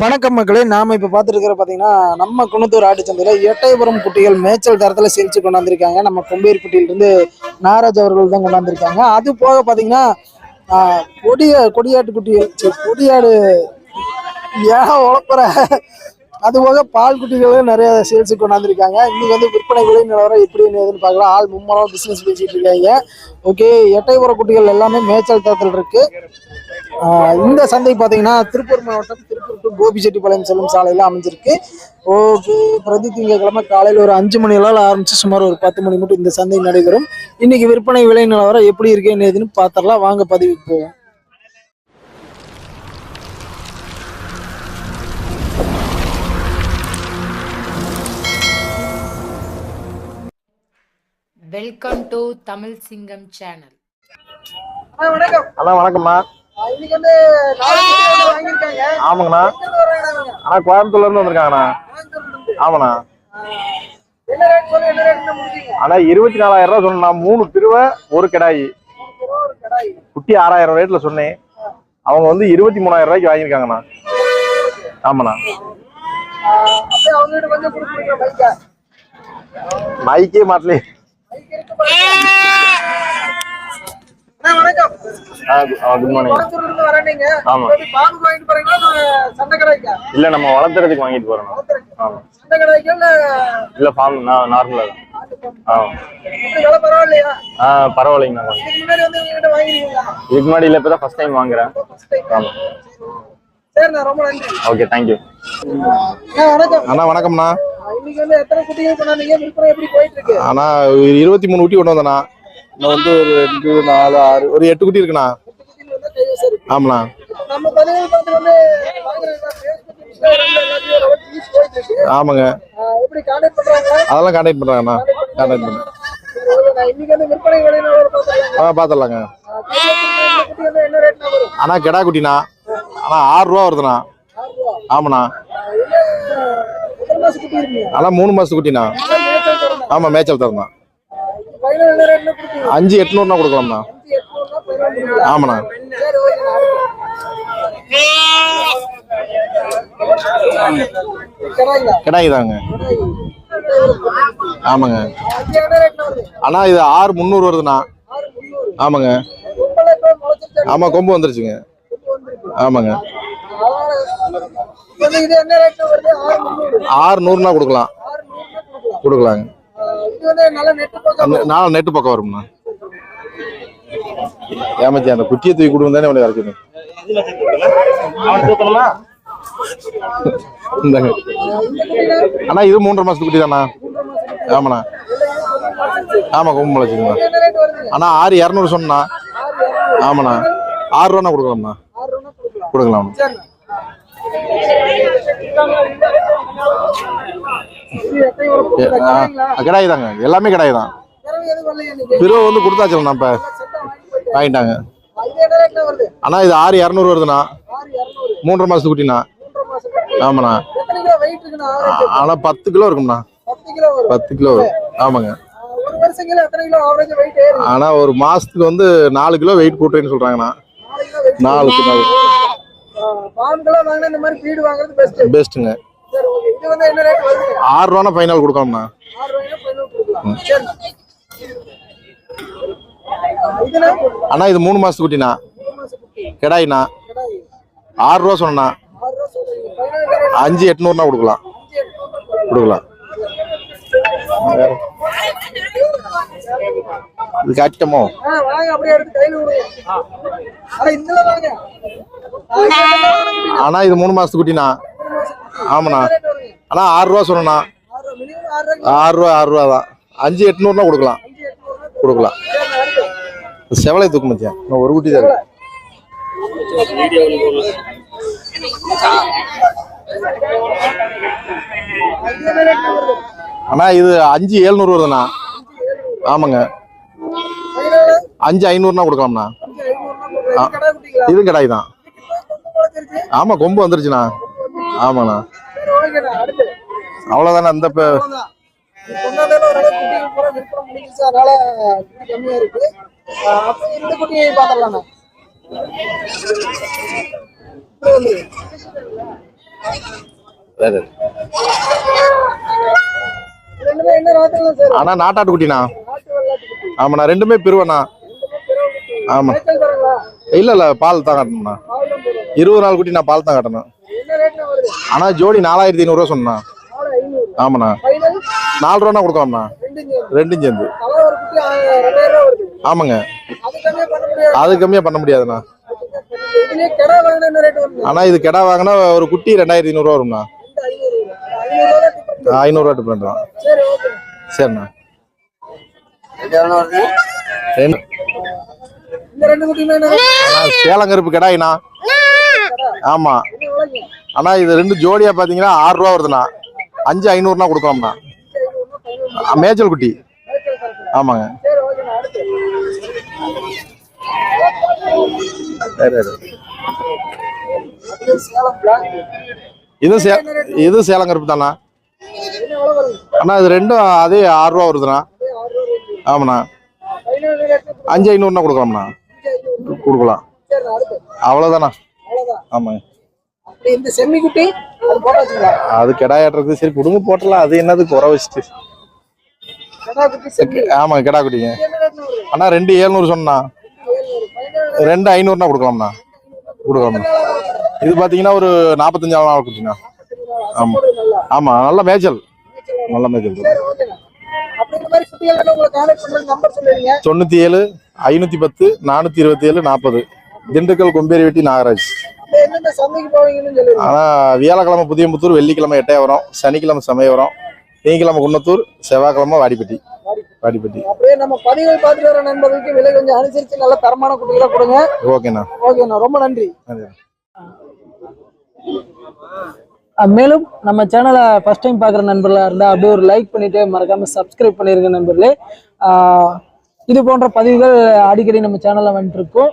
வணக்கம் மக்களே. நாம இப்ப பார்த்துருக்கிற பாத்தீங்கன்னா நம்ம குணத்தூர் ஆட்டுச்சந்தையில எட்டயபுரம் குட்டிகள் மேய்ச்சல் தரத்துல செஞ்சு கொண்டாந்துருக்காங்க. நம்ம கொம்பேரிப்பட்டியில இருந்து அவர்கள் தான் கொண்டாந்துருக்காங்க. அது போக பாத்தீங்கன்னா ஆஹ் கொடிய கொடியாட்டு குட்டிகள் கொடியாடு ஏன் உழப்புற. அது போக பால் குட்டிகளும் நிறைய சேல்ஸுக்கு கொண்டாந்துருக்காங்க. இன்னைக்கு வந்து விற்பனை விலை நிலவரம் எப்படி ஏதுன்னு பார்க்கலாம். ஆள் மும்மரம் பிசினஸ் பேசிட்டு இருக்காங்க. ஓகே எட்டயபுர குட்டிகள் எல்லாமே மேய்ச்சல் தரத்தில் இருக்கு. இந்த சந்தை பார்த்தீங்கன்னா திருப்பூர் மாவட்டம் திருப்பூர் டு கோபிச்செட்டிப்பாளையம் செல்லும் சாலையில் அமைஞ்சிருக்கு. ஓகே பிரதி திங்கட்கிழமை காலையில் ஒரு அஞ்சு மணி அளவில் ஆரம்பிச்சு சுமார் ஒரு பத்து மணி மட்டும் இந்த சந்தை நடைபெறும். இன்னைக்கு விற்பனை விலை நிலவரம் எப்படி இருக்கு என்ன ஏதுன்னு பார்த்துடலாம் வாங்க பதிவுக்கு போவோம். வெல்கம் டு தமிழ் சிங்கம் சேனல். வணக்கம் அண்ணா வணக்கம்ண்ணா ஆமாங்கண்ணா. அண்ணா கோயம்புத்தூர்ல இருந்து வந்திருக்காங்கண்ணா ஆமாண்ணா. அண்ணா இருபத்தி நாலாயிரம் ரூபா சொன்னா மூணு திருவை ஒரு கிடாயி. குட்டி ஆறாயிரம் ரேட்ல சொன்னேன். அவங்க வந்து இருபத்தி மூணாயிரம் ரூபாய்க்கு வாங்கியிருக்காங்கண்ணா. ஆமாண்ணா. மைக்கே மாட்டலே அண்ணா வணக்கம் குட் மார்னிங் ஆமா. இல்ல சண்டை கடாய்க்கா இல்ல நம்ம வளர்த்துறதுக்கு வாங்கிட்டு போறோம். ஆமா. இல்ல? இல்ல ஃபார்ம் நார்மலா தான். ஆ பரவாயில்லைங்கண்ணா இதுக்கு முன்னாடி இல்ல இப்பதான் ஃபர்ஸ்ட் டைம் வாங்குறேன். ஆமா. சரிண்ணா ரொம்ப நன்றி. ஓகே அண்ணா வணக்கம். அண்ணா வணக்கம்ண்ணா. இன்னைக்கு வந்து எத்தனை குட்டிகள் கொண்டாந்தீங்க? விற்பனை எப்படி போயிட்டு இருக்கு? ஒரு இருபத்தி மூணு குட்டி கொண்டு வந்தேண்ணா. இன்னும் வந்து ஒரு ரெண்டு நாலு ஆறு ஒரு எட்டு குட்டி இருக்குண்ணா. ஆமாண்ணா. ஆமாங்க. அதெல்லாம் கான்டாக்ட் பண்றாங்கண்ணா. கான்டாக்ட் பண்ணு ஆ பார்த்துடலாங்க. அண்ணா கெடா குட்டிண்ணா. அண்ணா ஆறு ரூபா வருதுண்ணா. ஆமாண்ணா. அண்ணா மூணு மாசத்து குட்டிண்ணா. மேய்ச்சல் தரணும் ஆமா மேய்ச்சல் தரணும் ஃபைனல் என்ன ரேட்ல கொடுத்தீங்க அஞ்சு எட்நூறுனா கொடுக்கலாம்ண்ணா. ஆமாண்ணா. கெடாய் தாங்க ஆமாங்க. அண்ணா இது ஆறு முந்நூறு வருதுண்ணா. ஆமாங்க. ரொம்பலாம் இப்போ முளைச்சிருச்சு ஆமா கொம்பு வந்துருச்சுங்க. ஆமாங்க. ஆறு நூறுனா கொடுக்கலாம். கொடுக்கலாங்க. நாலு நெட்டு பக்கம் வரும்ண்ணா. ஏமாச்சி அந்த குட்டியை தூக்கி கொடுங்க தானே அவனுக்கு இறக்கணும் இந்தாங்க. அண்ணா இது மூன்றரை மாசத்து குட்டி தானா ஆமாண்ணா. ஆமா கொம்பு முளைச்சுங்கண்ணா அண்ணா ஆறு இரநூறு சொன்னா. ஆமாண்ணா. ஆறு ரூபாண்ணா கொடுக்கலாம்ண்ணா. ரூபா கொடுக்கலாம் கடாய் தாங்க. எல்லாமே கடாய் தான்? பிறகு வந்து கொடுத்தாச்சுண்ணா இப்ப. வாங்கிட்டாங்க. அண்ணா இது ஆறு இரநூறு வருதுண்ணா. மூன்றரை மாசத்து குட்டிண்ணா. ஆமாண்ணா. எத்தனை கிலோ வெயிட் இருக்குண்ணா? ஆவரேஜ் ஆனா பத்து கிலோ இருக்கும்ண்ணா. பத்து கிலோ ஆமாங்க. ஆனா ஒரு மாசத்துக்கு வந்து நாலு கிலோ வெயிட் கூட்டுறேன்னு சொல்றாங்கண்ணா. நாலு கிலோ பெஸ்ட்டுங்க சரி ஓகே இது வந்து என்ன ரேட் வருது? ஆறு ரூபானா ஃபைனல் இதுனா அண்ணா இது மூணு மாசத்து குட்டிண்ணா. மூணு மாசம் குட்டி. கெடாயிண்ணா. கடாய். ஆறு ரூபா சொன்னா ரூபா அஞ்சு எட்நூறுனா கொடுக்கலாம். கொடுக்கலாம். இது காட்டமோ இது? அண்ணா இது மூணு மாசத்து குட்டிண்ணா. ஆமாண்ணா. அண்ணா ஆறு ரூபா ஆறுரூவா ஆறு ரூபா ஆறு ரூபா தான். அஞ்சு எட்நூறுனா கொடுக்கலாம். கொடுக்கலாம். செவலை தூக்கு மச்சான். நான் ஒரு குட்டி தான் இருக்கு. அண்ணா இது அஞ்சு ஏழ்நூறு வருதுண்ணா. ஆமாங்க. அஞ்சு ஐநூறுனா கொடுக்கலாம்ண்ணா. இதுவும் இது கடாய் தான். ஆமாம் ஆமா கொம்பு வந்துருச்சுண்ணா. ஆமாண்ணா. சரி அவ்வளவுதானே அந்த இந்த ஆனா நாட்டாட்டு குட்டிண்ணா ஆமாண்ணா ரெண்டுமே பிரிவண்ணா. ஆமா. இல்ல இல்ல பால் தான் காட்டணும்ண்ணா. இருபது நாள் குட்டி நான் பால் தான் காட்டணும். என்ன ரேட்னா வருது ஆனா ஜோடி நாலாயிரத்தி ஐநூறுரூவா சொன்னா ஆமாண்ணா நாலு ரூபா கொடுக்கலாம்ண்ணா. ரெண்டும் சேர்ந்து. தலா ஒரு குட்டி ஆ- ரெண்டாயிரம் ரூபா வருது. ஆமாங்க. அது கம்மியா பண்ண முடியாது. அது கம்மியா பண்ண முடியாதுண்ணா. ஆனா இது கிடா வாங்கினா ஒரு குட்டி ரெண்டாயிரத்தி ஐநூறுரூவா வரும்ண்ணா. ஐநூறுரூவா டிஃபரெண்ட் தான் சரி ஓகே சரிண்ணா. சேலங்கருப்பு கிடாயிண்ணா. ஆமா. என்ன ஆனா இது ரெண்டு ஜோடியா பாத்தீங்கன்னா ஆறு ரூபா வருதுண்ணா. அஞ்சு ஐநூறுனா கொடுக்கலாம்ண்ணா. மேய்ச்சல் குட்டி. ஆமாங்க. சரி சேலம் இது சே இது சேலங்கருப்பு தானா அண்ணா இது ரெண்டும் அதே ஆறு ரூபா வருதுண்ணா. ஆமாண்ணா. அஞ்சு ஐநூறுனா கொடுக்கலாம்ண்ணா. கொடுக்கலாம். அவ்வளோதாண்ணா ஆமாங்க இந்த அது போட்டாச்சுங்களா அது கிடாயாட்டுறது சரி குடும்ப போட்டலாம் அது என்னது? குறை வச்சுட்டு. ஆமாங்க கிடா குட்டிங்க. அண்ணா ரெண்டு ஏழ்நூறு சொன்னா. ரெண்டு ஐநூறுனா கொடுக்கலாம்ண்ணா. கொடுக்கலாம்ண்ணா. இது பார்த்தீங்கன்னா ஒரு நாற்பத்தஞ்சு நாள் குட்டிண்ணா ஆமா. நல்லா. ஆமா நல்ல மேய்ச்சல். நல்ல மேய்ச்சல். தொண்ணூத்தி ஏழு ஐநூத்தி பத்து நானூத்தி இருபத்தி ஏழு நாற்பது திண்டுக்கல் கொம்பேரி வெட்டி நாகராஜ். அப்படியே எந்தெந்த சந்தைக்கு போவீங்கன்னு சொல்லுவீங்க ஆனா வியாழக்கிழமை புதியம்புத்தூர் வெள்ளிக்கிழமை எட்டயபுரம் சனிக்கிழமை சமயபுரம் திங்கக்கிழமை குன்னத்தூர் செவ்வாய்க்கிழமை வாடிப்பட்டி. வாடிப்பட்டி. அப்படியே நம்ம பதிவுகள் பார்த்துட்டு வர நண்பர்களுக்கு விலை கொஞ்சம் அனுசரிச்சு நல்ல தரமான குட்டிகளை கொடுங்க. ஓகேண்ணா. ஓகேண்ணா ரொம்ப நன்றி. மேலும் நம்ம சேனலை ஃபர்ஸ்ட் டைம் பார்க்குற நண்பர்களாக இருந்தால் அப்படியே ஒரு லைக் பண்ணிட்டு மறக்காம சப்ஸ்கிரைப் பண்ணிருங்க நண்பர்களே. இது போன்ற பதிவுகள் அடிக்கடி நம்ம சேனலில் வந்துட்டு இருக்கோம்.